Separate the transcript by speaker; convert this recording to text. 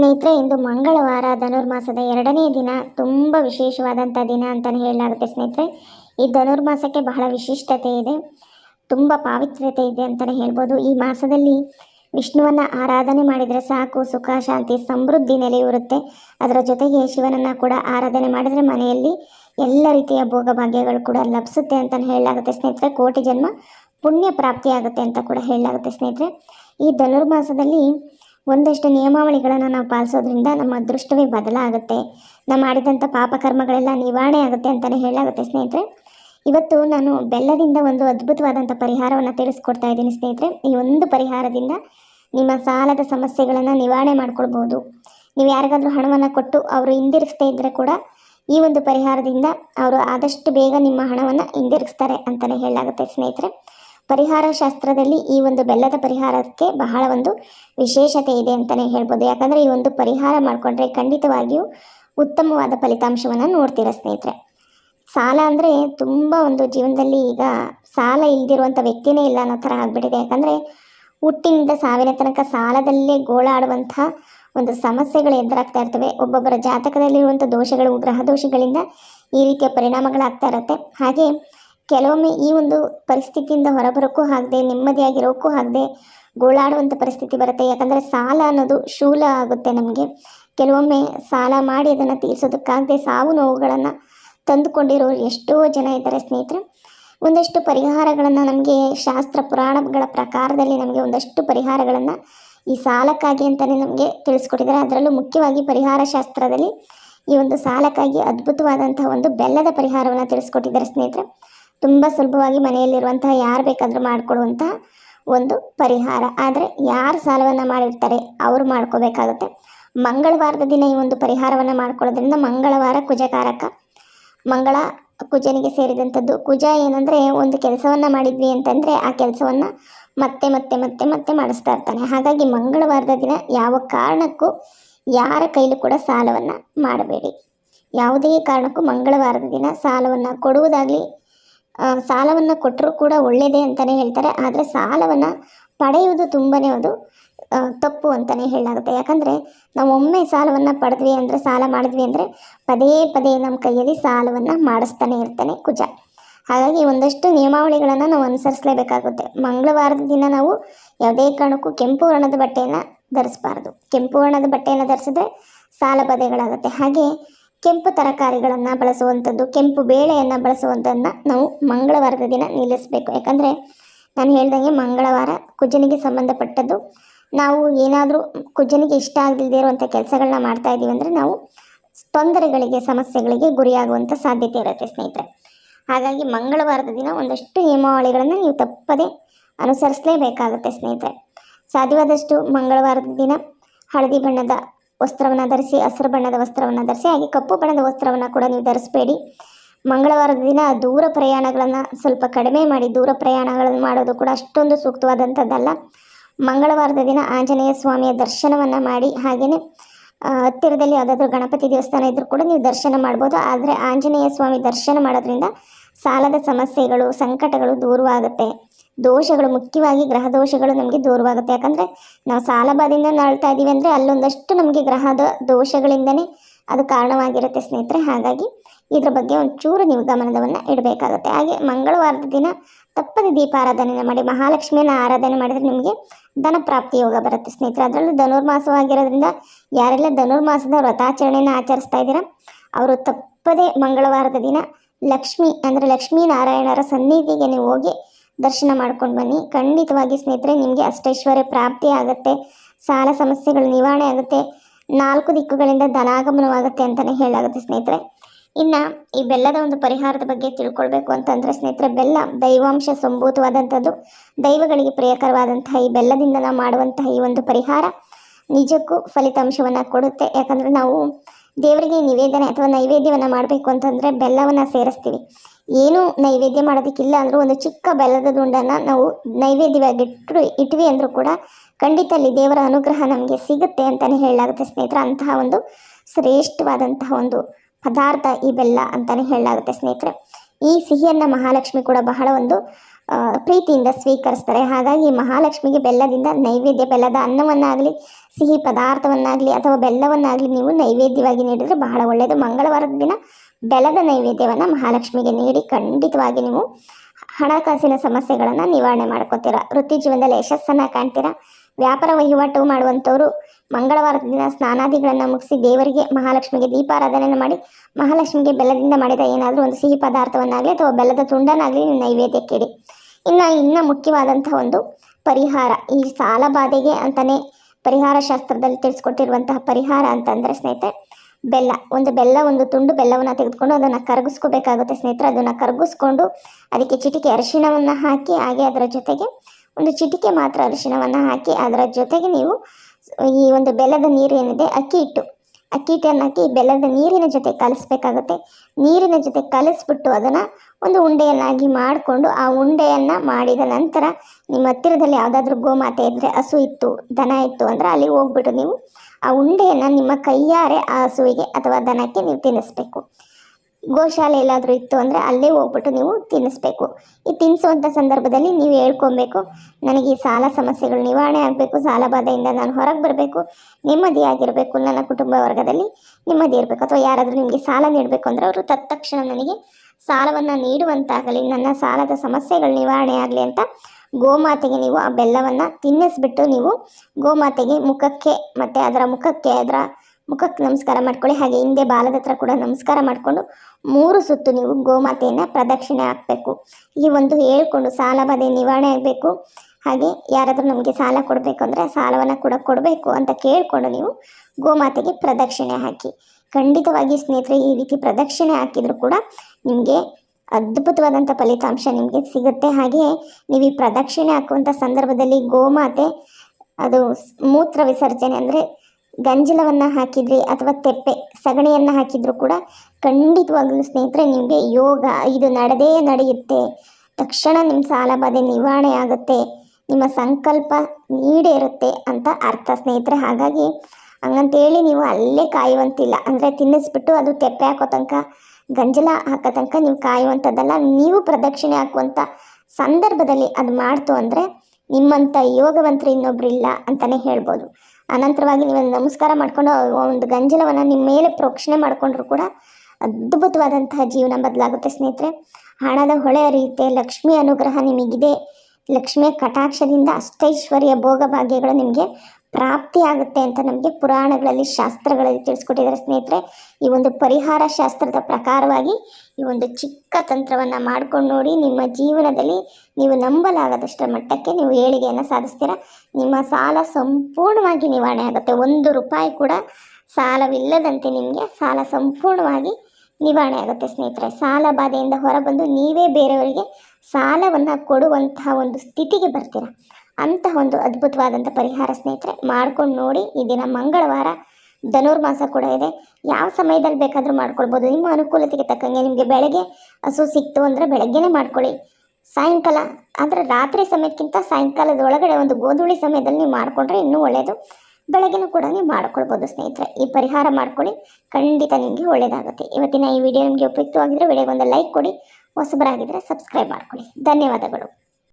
Speaker 1: ಸ್ನೇಹಿತರೆ, ಇಂದು ಮಂಗಳವಾರ, ಧನುರ್ಮಾಸದ ಎರಡನೇ ದಿನ. ತುಂಬ ವಿಶೇಷವಾದಂಥ ದಿನ ಅಂತಲೇ ಹೇಳಲಾಗುತ್ತೆ ಸ್ನೇಹಿತರೆ. ಈ ಧನುರ್ಮಾಸಕ್ಕೆ ಬಹಳ ವಿಶಿಷ್ಟತೆ ಇದೆ. ತುಂಬ ಪಾವಿತ್ರ್ಯತೆ ಇದೆ ಅಂತಲೇ ಹೇಳ್ಬೋದು. ಈ ಮಾಸದಲ್ಲಿ ವಿಷ್ಣುವನ್ನು ಆರಾಧನೆ ಮಾಡಿದರೆ ಸಾಕು, ಸುಖ, ಶಾಂತಿ, ಸಮೃದ್ಧಿ ನೆಲೆಯೂರುತ್ತೆ. ಅದರ ಜೊತೆಗೆ ಶಿವನನ್ನು ಕೂಡ ಆರಾಧನೆ ಮಾಡಿದರೆ ಮನೆಯಲ್ಲಿ ಎಲ್ಲ ರೀತಿಯ ಭೋಗಭಾಗ್ಯಗಳು ಕೂಡ ಲಭಿಸುತ್ತೆ ಅಂತಲೇ ಹೇಳಲಾಗುತ್ತೆ ಸ್ನೇಹಿತರೆ. ಕೋಟಿ ಜನ್ಮ ಪುಣ್ಯ ಪ್ರಾಪ್ತಿಯಾಗುತ್ತೆ ಅಂತ ಕೂಡ ಹೇಳಲಾಗುತ್ತೆ ಸ್ನೇಹಿತರೆ. ಈ ಧನುರ್ಮಾಸದಲ್ಲಿ ಒಂದಷ್ಟು ನಿಯಮಾವಳಿಗಳನ್ನು ನಾವು ಪಾಲಿಸೋದ್ರಿಂದ ನಮ್ಮ ಅದೃಷ್ಟವೇ ಬದಲಾಗುತ್ತೆ. ನಾವು ಮಾಡಿದಂಥ ಪಾಪಕರ್ಮಗಳೆಲ್ಲ ನಿವಾರಣೆ ಆಗುತ್ತೆ ಅಂತಲೇ ಹೇಳಲಾಗುತ್ತೆ ಸ್ನೇಹಿತರೆ. ಇವತ್ತು ನಾನು ಬೆಲ್ಲದಿಂದ ಒಂದು ಅದ್ಭುತವಾದಂಥ ಪರಿಹಾರವನ್ನು ತಿಳಿಸ್ಕೊಡ್ತಾ ಇದ್ದೀನಿ ಸ್ನೇಹಿತರೆ. ಈ ಒಂದು ಪರಿಹಾರದಿಂದ ನಿಮ್ಮ ಸಾಲದ ಸಮಸ್ಯೆಗಳನ್ನು ನಿವಾರಣೆ ಮಾಡ್ಕೊಳ್ಬೋದು ನೀವು ಯಾರಿಗಾದರೂ ಹಣವನ್ನು ಕೊಟ್ಟು ಅವರು ಹಿಂದಿರುಗಿಸ್ತಾ ಇದ್ದರೆ ಕೂಡ ಈ ಒಂದು ಪರಿಹಾರದಿಂದ ಅವರು ಆದಷ್ಟು ಬೇಗ ನಿಮ್ಮ ಹಣವನ್ನು ಹಿಂದಿರುಗಿಸ್ತಾರೆ ಅಂತಲೇ ಹೇಳಲಾಗುತ್ತೆ ಸ್ನೇಹಿತರೆ. ಪರಿಹಾರ ಶಾಸ್ತ್ರದಲ್ಲಿ ಈ ಒಂದು ಬೆಲ್ಲದ ಪರಿಹಾರಕ್ಕೆ ಬಹಳ ಒಂದು ವಿಶೇಷತೆ ಇದೆ ಅಂತಲೇ ಹೇಳ್ಬೋದು. ಯಾಕಂದರೆ ಈ ಒಂದು ಪರಿಹಾರ ಮಾಡಿಕೊಂಡ್ರೆ ಖಂಡಿತವಾಗಿಯೂ ಉತ್ತಮವಾದ ಫಲಿತಾಂಶವನ್ನು ನೋಡ್ತೀರ ಸ್ನೇಹಿತರೆ. ಸಾಲ ಅಂದರೆ ತುಂಬ ಒಂದು ಜೀವನದಲ್ಲಿ ಈಗ ಸಾಲ ಇಲ್ದಿರುವಂಥ ವ್ಯಕ್ತಿನೇ ಇಲ್ಲ ಅನ್ನೋ ಥರ ಆಗಿಬಿಟ್ಟಿದೆ. ಯಾಕಂದರೆ ಹುಟ್ಟಿನಿಂದ ಸಾವಿನ ತನಕ ಸಾಲದಲ್ಲೇ ಗೋಳಾಡುವಂಥ ಒಂದು ಸಮಸ್ಯೆಗಳು ಎದುರಾಗ್ತಾ ಇರ್ತವೆ. ಒಬ್ಬೊಬ್ಬರ ಜಾತಕದಲ್ಲಿರುವಂಥ ದೋಷಗಳು, ಗ್ರಹ ದೋಷಗಳಿಂದ ಈ ರೀತಿಯ ಪರಿಣಾಮಗಳಾಗ್ತಾ ಇರುತ್ತೆ. ಹಾಗೆ ಕೆಲವೊಮ್ಮೆ ಈ ಒಂದು ಪರಿಸ್ಥಿತಿಯಿಂದ ಹೊರಬರೋಕ್ಕೂ ಆಗದೆ ನೆಮ್ಮದಿಯಾಗಿರೋಕ್ಕೂ ಆಗದೆ ಗೋಳಾಡುವಂಥ ಪರಿಸ್ಥಿತಿ ಬರುತ್ತೆ. ಯಾಕಂದರೆ ಸಾಲ ಅನ್ನೋದು ಶೂಲ ಆಗುತ್ತೆ ನಮಗೆ. ಕೆಲವೊಮ್ಮೆ ಸಾಲ ಮಾಡಿ ಅದನ್ನು ತೀರಿಸೋದಕ್ಕಾಗದೆ ಸಾವು ನೋವುಗಳನ್ನು ತಂದುಕೊಂಡಿರೋರು ಎಷ್ಟೋ ಜನ ಇದ್ದಾರೆ ಸ್ನೇಹಿತರೆ. ಒಂದಷ್ಟು ಪರಿಹಾರಗಳನ್ನು ನಮಗೆ ಶಾಸ್ತ್ರ ಪುರಾಣಗಳ ಪ್ರಕಾರದಲ್ಲಿ ನಮಗೆ ಒಂದಷ್ಟು ಪರಿಹಾರಗಳನ್ನು ಈ ಸಾಲಕ್ಕಾಗಿ ಅಂತಲೇ ನಮಗೆ ತಿಳಿಸ್ಕೊಟ್ಟಿದ್ದಾರೆ. ಅದರಲ್ಲೂ ಮುಖ್ಯವಾಗಿ ಪರಿಹಾರ ಶಾಸ್ತ್ರದಲ್ಲಿ ಈ ಒಂದು ಸಾಲಕ್ಕಾಗಿ ಅದ್ಭುತವಾದಂತಹ ಒಂದು ಬೆಲ್ಲದ ಪರಿಹಾರವನ್ನು ತಿಳಿಸ್ಕೊಟ್ಟಿದ್ದಾರೆ ಸ್ನೇಹಿತರೆ. ತುಂಬ ಸುಲಭವಾಗಿ ಮನೆಯಲ್ಲಿರುವಂತಹ ಯಾರು ಬೇಕಾದರೂ ಮಾಡಿಕೊಡುವಂತಹ ಒಂದು ಪರಿಹಾರ. ಆದರೆ ಯಾರು ಸಾಲವನ್ನು ಮಾಡಿರ್ತಾರೆ ಅವರು ಮಾಡ್ಕೋಬೇಕಾಗುತ್ತೆ. ಮಂಗಳವಾರದ ದಿನ ಈ ಒಂದು ಪರಿಹಾರವನ್ನು ಮಾಡ್ಕೊಳ್ಳೋದ್ರಿಂದ ಮಂಗಳವಾರ ಕುಜಕಾರಕ, ಮಂಗಳ ಕುಜನಿಗೆ ಸೇರಿದಂಥದ್ದು ಕುಜ ಏನಂದರೆ ಒಂದು ಕೆಲಸವನ್ನು ಮಾಡಿದ್ವಿ ಅಂತಂದರೆ ಆ ಕೆಲಸವನ್ನು ಮತ್ತೆ ಮತ್ತೆ ಮತ್ತೆ ಮತ್ತೆ ಮಾಡಿಸ್ತಾ ಇರ್ತಾನೆ. ಹಾಗಾಗಿ ಮಂಗಳವಾರದ ದಿನ ಯಾವ ಕಾರಣಕ್ಕೂ ಯಾರ ಕೈಲೂ ಕೂಡ ಸಾಲವನ್ನು ಮಾಡಬೇಡಿ. ಯಾವುದೇ ಕಾರಣಕ್ಕೂ ಮಂಗಳವಾರದ ದಿನ ಸಾಲವನ್ನು ಕೊಡುವುದಾಗಲಿ ಸಾಲವನ್ನು ಕೊಟ್ಟರೂ ಕೂಡ ಒಳ್ಳೆಯದೇ ಅಂತಲೇ ಹೇಳ್ತಾರೆ. ಆದರೆ ಸಾಲವನ್ನು ಪಡೆಯುವುದು ತುಂಬಾ ಒಂದು ತಪ್ಪು ಅಂತಲೇ ಹೇಳಲಾಗುತ್ತೆ. ಯಾಕಂದರೆ ನಾವು ಒಮ್ಮೆ ಸಾಲವನ್ನು ಪಡೆದ್ವಿ ಅಂದರೆ, ಸಾಲ ಮಾಡಿದ್ವಿ ಅಂದರೆ ಪದೇ ಪದೇ ನಮ್ಮ ಕೈಯಲ್ಲಿ ಸಾಲವನ್ನು ಮಾಡಿಸ್ತಾನೆ ಇರ್ತಾನೆ ಕುಜ. ಹಾಗಾಗಿ ಒಂದಷ್ಟು ನಿಯಮಾವಳಿಗಳನ್ನು ನಾವು ಅನುಸರಿಸಲೇಬೇಕಾಗುತ್ತೆ. ಮಂಗಳವಾರದ ದಿನ ನಾವು ಯಾವುದೇ ಕಾರಣಕ್ಕೂ ಕೆಂಪು ವರ್ಣದ ಬಟ್ಟೆಯನ್ನು ಧರಿಸಬಾರ್ದು. ಕೆಂಪು ವರ್ಣದ ಬಟ್ಟೆಯನ್ನು ಧರಿಸಿದ್ರೆ ಸಾಲ ಪದೆಗಳಾಗುತ್ತೆ. ಹಾಗೆ ಕೆಂಪು ತರಕಾರಿಗಳನ್ನು ಬಳಸುವಂಥದ್ದು, ಕೆಂಪು ಬೇಳೆಯನ್ನು ಬಳಸುವಂಥದ್ದನ್ನ ನಾವು ಮಂಗಳವಾರದ ದಿನ ನಿಲ್ಲಿಸಬೇಕು. ಯಾಕಂದರೆ ನಾನು ಹೇಳ್ದಂಗೆ ಮಂಗಳವಾರ ಕುಜನಿಗೆ ಸಂಬಂಧಪಟ್ಟದ್ದು. ನಾವು ಏನಾದರೂ ಕುಜನಿಗೆ ಇಷ್ಟ ಆಗದಿಲ್ಲದೆ ಇರುವಂಥ ಕೆಲಸಗಳನ್ನ ಮಾಡ್ತಾ ಇದ್ದೀವಿ ಅಂದರೆ ನಾವು ತೊಂದರೆಗಳಿಗೆ, ಸಮಸ್ಯೆಗಳಿಗೆ ಗುರಿಯಾಗುವಂಥ ಸಾಧ್ಯತೆ ಇರುತ್ತೆ ಸ್ನೇಹಿತರೆ. ಹಾಗಾಗಿ ಮಂಗಳವಾರದ ದಿನ ಒಂದಷ್ಟು ನಿಯಮಾವಳಿಗಳನ್ನು ನೀವು ತಪ್ಪದೇ ಅನುಸರಿಸಲೇಬೇಕಾಗುತ್ತೆ ಸ್ನೇಹಿತರೆ. ಸಾಧ್ಯವಾದಷ್ಟು ಮಂಗಳವಾರದ ದಿನ ಹಳದಿ ಬಣ್ಣದ ವಸ್ತ್ರವನ್ನು ಧರಿಸಿ, ಹಸಿರು ಬಣ್ಣದ ವಸ್ತ್ರವನ್ನು ಧರಿಸಿ, ಹಾಗೆ ಕಪ್ಪು ಬಣ್ಣದ ವಸ್ತ್ರವನ್ನು ಕೂಡ ನೀವು ಧರಿಸಬೇಡಿ. ಮಂಗಳವಾರದ ದಿನ ದೂರ ಪ್ರಯಾಣಗಳನ್ನು ಸ್ವಲ್ಪ ಕಡಿಮೆ ಮಾಡಿ, ದೂರ ಪ್ರಯಾಣಗಳನ್ನು ಮಾಡೋದು ಕೂಡ ಅಷ್ಟೊಂದು ಸೂಕ್ತವಾದಂಥದ್ದಲ್ಲ ಮಂಗಳವಾರದ ದಿನ ಆಂಜನೇಯ ಸ್ವಾಮಿಯ ದರ್ಶನವನ್ನು ಮಾಡಿ ಹಾಗೆಯೇ ಹತ್ತಿರದಲ್ಲಿ ಯಾವುದಾದ್ರೂ ಗಣಪತಿ ದೇವಸ್ಥಾನ ಇದ್ದರೂ ಕೂಡ ನೀವು ದರ್ಶನ ಮಾಡ್ಬೋದು. ಆದರೆ ಆಂಜನೇಯ ಸ್ವಾಮಿ ದರ್ಶನ ಮಾಡೋದ್ರಿಂದ ಸಾಲದ ಸಮಸ್ಯೆಗಳು, ಸಂಕಟಗಳು ದೂರವಾಗುತ್ತೆ. ದೋಷಗಳು, ಮುಖ್ಯವಾಗಿ ಗ್ರಹ ದೋಷಗಳು ನಮಗೆ ದೂರವಾಗುತ್ತೆ. ಯಾಕಂದರೆ ನಾವು ಸಾಲ ಬಾಧೆಯಿಂದ ನರಳ್ತಾ ಇದ್ದೀವಿ ಅಂದರೆ ಅಲ್ಲೊಂದಷ್ಟು ನಮಗೆ ಗ್ರಹದ ದೋಷಗಳಿಂದನೇ ಅದು ಕಾರಣವಾಗಿರುತ್ತೆ ಸ್ನೇಹಿತರೆ. ಹಾಗಾಗಿ ಇದರ ಬಗ್ಗೆ ಒಂಚೂರು ನೀವು ಗಮನದವನ್ನು ಇಡಬೇಕಾಗುತ್ತೆ. ಹಾಗೆ ಮಂಗಳವಾರದ ದಿನ ತಪ್ಪದೆ ದೀಪಾರಾಧನೆಯನ್ನು ಮಾಡಿ, ಮಹಾಲಕ್ಷ್ಮಿಯನ್ನು ಆರಾಧನೆ ಮಾಡಿದರೆ ನಿಮಗೆ ಧನ ಪ್ರಾಪ್ತಿ ಯೋಗ ಬರುತ್ತೆ ಸ್ನೇಹಿತರೆ. ಅದರಲ್ಲೂ ಧನುರ್ಮಾಸವಾಗಿರೋದ್ರಿಂದ ಯಾರೆಲ್ಲ ಧನುರ್ಮಾಸದ ವ್ರತಾಚರಣೆಯನ್ನು ಆಚರಿಸ್ತಾ ಇದ್ದೀರಾ, ಅವರು ತಪ್ಪದೇ ಮಂಗಳವಾರದ ದಿನ ಲಕ್ಷ್ಮಿ ಅಂದರೆ ಲಕ್ಷ್ಮೀನಾರಾಯಣರ ಸನ್ನಿಧಿಗೆ ನೀವು ಹೋಗಿ ದರ್ಶನ ಮಾಡ್ಕೊಂಡು ಬನ್ನಿ. ಖಂಡಿತವಾಗಿ ಸ್ನೇಹಿತರೆ, ನಿಮಗೆ ಅಷ್ಟೈಶ್ವರ್ಯ ಪ್ರಾಪ್ತಿ ಆಗುತ್ತೆ. ಸಾಲ ಸಮಸ್ಯೆಗಳು ನಿವಾರಣೆ ಆಗುತ್ತೆ. ನಾಲ್ಕು ದಿಕ್ಕುಗಳಿಂದ ಧನಾಗಮನವಾಗುತ್ತೆ ಅಂತಲೇ ಹೇಳಾಗುತ್ತೆ ಸ್ನೇಹಿತರೆ. ಇನ್ನು ಈ ಬೆಲ್ಲದ ಒಂದು ಪರಿಹಾರದ ಬಗ್ಗೆ ತಿಳ್ಕೊಳ್ಬೇಕು ಅಂತಂದರೆ ಸ್ನೇಹಿತರೆ, ಬೆಲ್ಲ ದೈವಾಂಶ ಸಂಭೂತವಾದಂಥದ್ದು. ದೈವಗಳಿಗೆ ಪ್ರಿಯಕರವಾದಂತಹ ಈ ಬೆಲ್ಲದಿಂದ ನಾವು ಮಾಡುವಂತಹ ಈ ಒಂದು ಪರಿಹಾರ ನಿಜಕ್ಕೂ ಫಲಿತಾಂಶವನ್ನು ಕೊಡುತ್ತೆ. ಯಾಕಂದರೆ ನಾವು ದೇವರಿಗೆ ನಿವೇದನೆ ಅಥವಾ ನೈವೇದ್ಯವನ್ನು ಮಾಡಬೇಕು ಅಂತಂದರೆ ಬೆಲ್ಲವನ್ನು ಸೇರಿಸ್ತೀವಿ. ಏನು ನೈವೇದ್ಯ ಮಾಡೋದಕ್ಕಿಲ್ಲ ಅಂದರೂ ಒಂದು ಚಿಕ್ಕ ಬೆಲ್ಲದ ದುಂಡನ್ನು ನಾವು ನೈವೇದ್ಯವಾಗಿ ಇಟ್ಟು ಇಟ್ವಿ ಅಂದರೂ ಕೂಡ ಖಂಡಿತ ಅಲ್ಲಿ ದೇವರ ಅನುಗ್ರಹ ನಮಗೆ ಸಿಗುತ್ತೆ ಅಂತಲೇ ಹೇಳಲಾಗುತ್ತೆ ಸ್ನೇಹಿತರೆ. ಅಂತಹ ಒಂದು ಶ್ರೇಷ್ಠವಾದಂತಹ ಒಂದು ಪದಾರ್ಥ ಈ ಬೆಲ್ಲ ಅಂತಲೇ ಹೇಳಲಾಗುತ್ತೆ ಸ್ನೇಹಿತರೆ. ಈ ಸಿಹಿಯನ್ನು ಮಹಾಲಕ್ಷ್ಮಿ ಕೂಡ ಬಹಳ ಒಂದು ಪ್ರೀತಿಯಿಂದ ಸ್ವೀಕರಿಸ್ತಾರೆ. ಹಾಗಾಗಿ ಮಹಾಲಕ್ಷ್ಮಿಗೆ ಬೆಲ್ಲದಿಂದ ನೈವೇದ್ಯ ಬೆಲ್ಲದ ಅನ್ನವನ್ನಾಗಲಿ, ಸಿಹಿ ಪದಾರ್ಥವನ್ನಾಗಲಿ ಅಥವಾ ಬೆಲ್ಲವನ್ನಾಗಲಿ ನೀವು ನೈವೇದ್ಯವಾಗಿ ನೀಡಿದರೆ ಬಹಳ ಒಳ್ಳೆಯದು ಮಂಗಳವಾರದ ದಿನ ಬೆಲ್ಲದ ನೈವೇದ್ಯವನ್ನು ಮಹಾಲಕ್ಷ್ಮಿಗೆ ನೀಡಿ ಖಂಡಿತವಾಗಿ ನೀವು ಹಣಕಾಸಿನ ಸಮಸ್ಯೆಗಳನ್ನು ನಿವಾರಣೆ ಮಾಡ್ಕೋತೀರ. ವೃತ್ತಿ ಜೀವನದಲ್ಲಿ ಯಶಸ್ಸನ್ನು ಕಾಣ್ತೀರಾ? ವ್ಯಾಪಾರ ವಹಿವಾಟು ಮಾಡುವಂಥವರು ಮಂಗಳವಾರದ ದಿನ ಸ್ನಾನಾದಿಗಳನ್ನು ಮುಗಿಸಿ ದೇವರಿಗೆ ಮಹಾಲಕ್ಷ್ಮಿಗೆ ದೀಪಾರಾಧನೆಯನ್ನು ಮಾಡಿ, ಮಹಾಲಕ್ಷ್ಮಿಗೆ ಬೆಲ್ಲದಿಂದ ಮಾಡಿದ ಏನಾದರೂ ಒಂದು ಸಿಹಿ ಪದಾರ್ಥವನ್ನಾಗಲಿ ಅಥವಾ ಬೆಲ್ಲದ ತುಂಡನ್ನಾಗಲಿ ನೀವು ನೈವೇದ್ಯಕ್ಕೆ ಇಡಿ. ಇನ್ನು, ಇನ್ನೂ ಮುಖ್ಯವಾದಂಥ ಒಂದು ಪರಿಹಾರ. ಈ ಸಾಲ ಬಾಧೆಗೆ ಅಂತಲೇ ಪರಿಹಾರ ಶಾಸ್ತ್ರದಲ್ಲಿ ತಿಳಿಸ್ಕೊಟ್ಟಿರುವಂತಹ ಪರಿಹಾರ ಅಂತಂದರೆ ಸ್ನೇಹಿತರೆ ಬೆಲ್ಲ, ಒಂದು ಬೆಲ್ಲ, ಒಂದು ತುಂಡು ಬೆಲ್ಲವನ್ನು ತೆಗೆದುಕೊಂಡು ಅದನ್ನು ಕರಗಿಸ್ಕೋಬೇಕಾಗುತ್ತೆ ಸ್ನೇಹಿತರೆ. ಅದನ್ನು ಕರಗಿಸ್ಕೊಂಡು ಅದಕ್ಕೆ ಚಿಟಿಕೆ ಅರಿಶಿಣವನ್ನು ಹಾಕಿ, ಹಾಗೆ ಅದರ ಜೊತೆಗೆ ಒಂದು ಚಿಟಿಕೆ ಮಾತ್ರ ಅರಿಶಿಣವನ್ನು ಹಾಕಿ, ಅದರ ಜೊತೆಗೆ ನೀವು ಈ ಒಂದು ಬೆಲ್ಲದ ನೀರು ಏನಿದೆ, ಅಕ್ಕಿ ಹಿಟ್ಟು. ಅಕ್ಕಿ ಹಿಟ್ಟನ್ನು ಹಾಕಿ ಬೆಲ್ಲದ ನೀರಿನ ಜೊತೆ ಕಲಿಸ್ಬೇಕಾಗುತ್ತೆ. ನೀರಿನ ಜೊತೆ ಕಲಿಸ್ಬಿಟ್ಟು ಅದನ್ನು ಒಂದು ಉಂಡೆಯನ್ನಾಗಿ ಮಾಡಿಕೊಂಡು ಆ ಉಂಡೆಯನ್ನು ಮಾಡಿದ ನಂತರ ನಿಮ್ಮ ಹತ್ತಿರದಲ್ಲಿ ಯಾವುದಾದ್ರೂ ಗೋಮಾತೆ ಇದ್ದರೆ ಹಸು ಇತ್ತು, ದನ ಇತ್ತು ಅಂದರೆ ಅಲ್ಲಿ ಹೋಗ್ಬಿಟ್ಟು ನೀವು ಆ ಉಂಡೆಯನ್ನು ನಿಮ್ಮ ಕೈಯಾರೆ ಆ ಹಸುವಿಗೆ ಅಥವಾ ದನಕ್ಕೆ ನೀವು ತಿನ್ನಿಸ್ಬೇಕು. ಗೋಶಾಲೆ ಎಲ್ಲಾದರೂ ಇತ್ತು ಅಂದರೆ ಅಲ್ಲೇ ಹೋಗ್ಬಿಟ್ಟು ನೀವು ತಿನ್ನಿಸ್ಬೇಕು. ಈ ತಿನ್ನಿಸುವಂಥ ಸಂದರ್ಭದಲ್ಲಿ ನೀವು ಹೇಳ್ಕೊಬೇಕು, ನನಗೆ ಈ ಸಾಲ ಸಮಸ್ಯೆಗಳು ನಿವಾರಣೆ ಆಗಬೇಕು, ಸಾಲ ಬಾಧೆಯಿಂದ ನಾನು ಹೊರಗೆ ಬರಬೇಕು, ನೆಮ್ಮದಿಯಾಗಿರಬೇಕು ನನ್ನ ಕುಟುಂಬ ವರ್ಗದಲ್ಲಿ ನೆಮ್ಮದಿ ಇರಬೇಕು ಅಥವಾ ಯಾರಾದರೂ ನಿಮಗೆ ಸಾಲ ನೀಡಬೇಕು ಅಂದರೆ ಅವರು ತತ್ಕ್ಷಣ ನನಗೆ ಸಾಲವನ್ನು ನೀಡುವಂತಾಗಲಿ, ನನ್ನ ಸಾಲದ ಸಮಸ್ಯೆಗಳು ನಿವಾರಣೆ ಆಗಲಿ ಅಂತ ಗೋಮಾತೆಗೆ ನೀವು ಆ ಬೆಲ್ಲವನ್ನು ತಿನ್ನಿಸ್ಬಿಟ್ಟು ನೀವು ಗೋಮಾತೆಗೆ ಮುಖಕ್ಕೆ, ಮತ್ತು ಅದರ ಮುಖಕ್ಕೆ, ಅದರ ಮುಖಕ್ಕೆ ನಮಸ್ಕಾರ ಮಾಡ್ಕೊಳ್ಳಿ. ಹಾಗೆ ಹಿಂದೆ ಬಾಲದ ಹತ್ರ ಕೂಡ ನಮಸ್ಕಾರ ಮಾಡಿಕೊಂಡು ಮೂರು ಸುತ್ತು ನೀವು ಗೋಮಾತೆಯನ್ನು ಪ್ರದಕ್ಷಿಣೆ ಹಾಕಬೇಕು. ಈ ಒಂದು ಹೇಳ್ಕೊಂಡು ಸಾಲ ನಿವಾರಣೆ ಆಗಬೇಕು. ಹಾಗೆ ಯಾರಾದರೂ ನಮಗೆ ಸಾಲ ಕೊಡಬೇಕು ಅಂದರೆ ಸಾಲವನ್ನು ಕೂಡ ಕೊಡಬೇಕು ಅಂತ ಕೇಳಿಕೊಂಡು ನೀವು ಗೋಮಾತೆಗೆ ಪ್ರದಕ್ಷಿಣೆ ಹಾಕಿ. ಖಂಡಿತವಾಗಿ ಸ್ನೇಹಿತರೆ, ಈ ರೀತಿ ಪ್ರದಕ್ಷಿಣೆ ಹಾಕಿದರೂ ಕೂಡ ನಿಮಗೆ ಅದ್ಭುತವಾದಂಥ ಫಲಿತಾಂಶ ನಿಮಗೆ ಸಿಗುತ್ತೆ. ಹಾಗೆ ನೀವು ಈ ಪ್ರದಕ್ಷಿಣೆ ಹಾಕುವಂಥ ಸಂದರ್ಭದಲ್ಲಿ ಗೋಮಾತೆ, ಅದು ಮೂತ್ರ ವಿಸರ್ಜನೆ ಅಂದರೆ ಗಂಜಲವನ್ನು ಹಾಕಿದ್ರಿ ಅಥವಾ ತೆಪ್ಪೆ, ಸಗಣಿಯನ್ನು ಹಾಕಿದ್ರು ಕೂಡ ಖಂಡಿತವಾಗಲೂ ಸ್ನೇಹಿತರೆ ನಿಮಗೆ ಯೋಗ ಇದು ನಡೆದೇ ನಡೆಯುತ್ತೆ. ತಕ್ಷಣ ನಿಮ್ಮ ಸಾಲ ಬಾಧೆ ನಿವಾರಣೆ ಆಗುತ್ತೆ. ನಿಮ್ಮ ಸಂಕಲ್ಪ ಈಡೇರುತ್ತೆ ಅಂತ ಅರ್ಥ ಸ್ನೇಹಿತರೆ. ಹಾಗಾಗಿ ಹಂಗಂತೇಳಿ ನೀವು ಅಲ್ಲೇ ಕಾಯುವಂತಿಲ್ಲ. ಅಂದರೆ ತಿನ್ನಿಸ್ಬಿಟ್ಟು ಅದು ತೆಪ್ಪೆ ಹಾಕೋ ತನಕ, ಗಂಜಲ ಹಾಕೋ ತನಕ ನೀವು ಕಾಯುವಂಥದ್ದಲ್ಲ. ನೀವು ಪ್ರದಕ್ಷಿಣೆ ಹಾಕುವಂಥ ಸಂದರ್ಭದಲ್ಲಿ ಅದು ಮಾಡ್ತು ಅಂದರೆ ನಿಮ್ಮಂಥ ಯೋಗವಂತರು ಇನ್ನೊಬ್ರು ಇಲ್ಲ ಅಂತಲೇ ಹೇಳ್ಬೋದು. ಅನಂತರವಾಗಿ ನೀವು ನಮಸ್ಕಾರ ಮಾಡಿಕೊಂಡು ಒಂದು ಗಂಜಲವನ್ನು ನಿಮ್ಮ ಮೇಲೆ ಪ್ರೋಕ್ಷಣೆ ಮಾಡಿಕೊಂಡ್ರು ಕೂಡ ಅದ್ಭುತವಾದಂತಹ ಜೀವನ ಬದಲಾಗುತ್ತೆ ಸ್ನೇಹಿತರೆ. ಹಣದ ಹೊಳೆ ಹರಿಯುತ್ತೆ ಲಕ್ಷ್ಮಿ ಅನುಗ್ರಹ ನಿಮಗಿದೆ. ಲಕ್ಷ್ಮಿಯ ಕಟಾಕ್ಷದಿಂದ ಅಷ್ಟೈಶ್ವರ್ಯ ಭೋಗ ಭಾಗ್ಯಗಳು ನಿಮಗೆ ಪ್ರಾಪ್ತಿ ಆಗುತ್ತೆ ಅಂತ ನಮಗೆ ಪುರಾಣಗಳಲ್ಲಿ, ಶಾಸ್ತ್ರಗಳಲ್ಲಿ ತಿಳಿಸ್ಕೊಟ್ಟಿದ್ದಾರೆ ಸ್ನೇಹಿತರೆ. ಈ ಒಂದು ಪರಿಹಾರ ಶಾಸ್ತ್ರದ ಪ್ರಕಾರವಾಗಿ ಈ ಒಂದು ಚಿಕ್ಕ ತಂತ್ರವನ್ನು ಮಾಡ್ಕೊಂಡು ನೋಡಿ ನಿಮ್ಮ ಜೀವನದಲ್ಲಿ ನೀವು ನಂಬಲಾಗದಷ್ಟರ ಮಟ್ಟಕ್ಕೆ ನೀವು ಏಳಿಗೆಯನ್ನು ಸಾಧಿಸ್ತೀರ? ನಿಮ್ಮ ಸಾಲ ಸಂಪೂರ್ಣವಾಗಿ ನಿವಾರಣೆ ಆಗುತ್ತೆ. ಒಂದು ರೂಪಾಯಿ ಕೂಡ ಸಾಲವಿಲ್ಲದಂತೆ ನಿಮಗೆ ಸಾಲ ಸಂಪೂರ್ಣವಾಗಿ ನಿವಾರಣೆ ಆಗುತ್ತೆ ಸ್ನೇಹಿತರೆ. ಸಾಲ ಬಾಧೆಯಿಂದ ಹೊರಬಂದು ನೀವೇ ಬೇರೆಯವರಿಗೆ ಸಾಲವನ್ನು ಕೊಡುವಂತಹ ಒಂದು ಸ್ಥಿತಿಗೆ ಬರ್ತೀರ? ಅಂತಹ ಒಂದು ಅದ್ಭುತವಾದಂಥ ಪರಿಹಾರ ಸ್ನೇಹಿತರೆ, ಮಾಡ್ಕೊಂಡು ನೋಡಿ ಈ ದಿನ ಮಂಗಳವಾರ ಧನುರ್ಮಾಸ ಕೂಡ ಇದೆ. ಯಾವ ಸಮಯದಲ್ಲಿ ಬೇಕಾದರೂ ಮಾಡ್ಕೊಳ್ಬೋದು. ನಿಮ್ಮ ಅನುಕೂಲತೆಗೆ ತಕ್ಕಂಗೆ ನಿಮಗೆ ಬೆಳಗ್ಗೆ ಹಸು ಸಿಕ್ತು ಅಂದರೆ ಬೆಳಗ್ಗೆನೇ ಮಾಡ್ಕೊಳ್ಳಿ. ಸಾಯಂಕಾಲ, ಆದರೆ ರಾತ್ರಿ ಸಮಯಕ್ಕಿಂತ ಸಾಯಂಕಾಲದ ಒಳಗಡೆ ಒಂದು ಗೋಧೂಳಿ ಸಮಯದಲ್ಲಿ ನೀವು ಮಾಡಿಕೊಂಡ್ರೆ ಇನ್ನೂ ಒಳ್ಳೆಯದು ಬೆಳಗ್ಗೆನೂ ಕೂಡ ನೀವು ಮಾಡ್ಕೊಳ್ಬೋದು ಸ್ನೇಹಿತರೆ. ಈ ಪರಿಹಾರ ಮಾಡ್ಕೊಳ್ಳಿ. ಖಂಡಿತ ನಿಮಗೆ ಒಳ್ಳೆಯದಾಗುತ್ತೆ ಇವತ್ತಿನ ಈ ವಿಡಿಯೋ ನಿಮಗೆ ಉಪಯುಕ್ತವಾಗಿದ್ದರೆ ವಿಡಿಯೋಗೊಂದು ಲೈಕ್ ಕೊಡಿ. ಹೊಸಬರಾಗಿದ್ದರೆ ಸಬ್ಸ್ಕ್ರೈಬ್ ಮಾಡ್ಕೊಳ್ಳಿ. ಧನ್ಯವಾದಗಳು.